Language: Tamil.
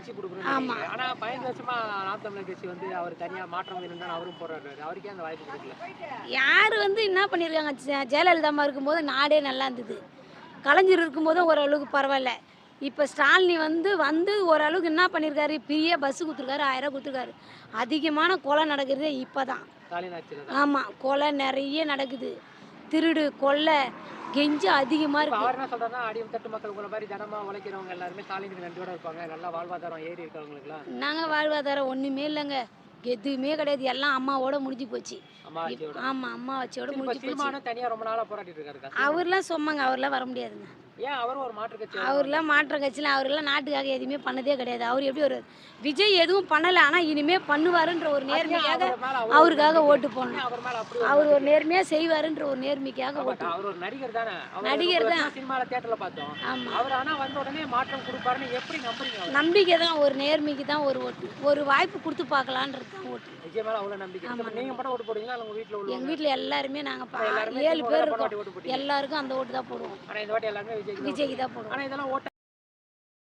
நினைச்சு கொடுக்குறோம். ஆனா பதினஞ்சு வருஷமா நாம் தமிழர் கட்சி வந்து அவர் தனியா மாற்றம் வேணும்னு அவரும் போராடுறாரு. அவருக்கே அந்த வாய்ப்பு கொடுக்கல. யார் வந்து என்ன பண்ணியிருக்காங்க ஜெ- ஜெயலலிதா அம்மா இருக்கும்போது நாடே நல்லா இருந்தது. கலைஞர் இருக்கும்போதும் ஓரளவுக்கு பரவாயில்ல. இப்போ ஸ்டாலினி வந்து வந்து ஓரளவுக்கு என்ன பண்ணியிருக்காரு பெரிய பஸ்ஸு கொடுத்துருக்காரு ஆயிரம் கொடுத்துருக்காரு. அதிகமான கொலை நடக்கிறதே இப்போ தான். ஆமாம் கொலை நிறைய நடக்குது. திருடு கொள்ளை கெஞ்சு அதிகமாக இப்ப இருக்கு. அவர் என்ன சொல்றாருன்னா அடித்தட்டு மக்கள் உங்களை மாதிரி தினமா உழைக்கிறவங்க எல்லாருமே ஸ்டாலினுக்கு நன்றியோட இருப்பாங்க. நல்லா வாழ்வாதாரம் ஏறி இருக்கவங்களுக்குலாம் நாங்கள் வாழ்வாதாரம் ஒன்றுமே இல்லைங்க. எதுவுமே கிடையாது. எல்லாம் அம்மாவோட முடிஞ்சு போச்சு. ஆமாம் அம்மா வச்சோட முடிஞ்சு போச்சு. தனியா ரொம்ப நாளா போராடிட்டு இருக்காரு அவர்லாம் சொன்னாங்க அவர்லாம் வர முடியாதுங்க. அவர்லாம் மாற்ற கட்சியில் அவர்லாம் நாட்டுக்காக எதுவுமே பண்ணதே கிடையாது. அவர் எப்படி ஒரு விஜய் எதுவும் பண்ணலை ஆனால் இனிமே பண்ணுவாருன்ற ஒரு நேர்மைக்காக அவருக்காக ஓட்டு போடணும். அவர் ஒரு நேர்மையாக செய்வாருன்ற ஒரு நேர்மைக்காக ஆமா, ஓட்டு. அவர் ஒரு நடிகர் தானே. நடிகர் பார்த்தோம். ஆமாம் அவர் ஆனா வந்த உடனே மாற்றம் கொடுப்பாருன்னு எப்படி நம்புறீங்க நம்பிக்கை தான் ஒரு நேர்மைக்கு தான் ஒரு ஓட்டு. ஒரு வாய்ப்பு கொடுத்து பார்க்கலான்றது. தான் ஓட்டு விஜய் மேல அவ்வளவு நம்பிக்கை. இருக்கு. நீங்க மட்டும் ஓட்டு போடுவீங்களா? உங்க வீட்டுல எங்கள் உள்ளவங்க வீட்டில் எல்லாருமே நாங்கள் எல்லாருமே ஏழு பேர் இருக்கோம். எல்லாருக்கும் அந்த ஓட்டு தான் போடுவோம். ஆனா இந்த வாட்டி எல்லாருமே விஜய்க்கு தான் விஜய்க்கு தான் போடுவோம். ஆனா இதெல்லாம் ஓட்டு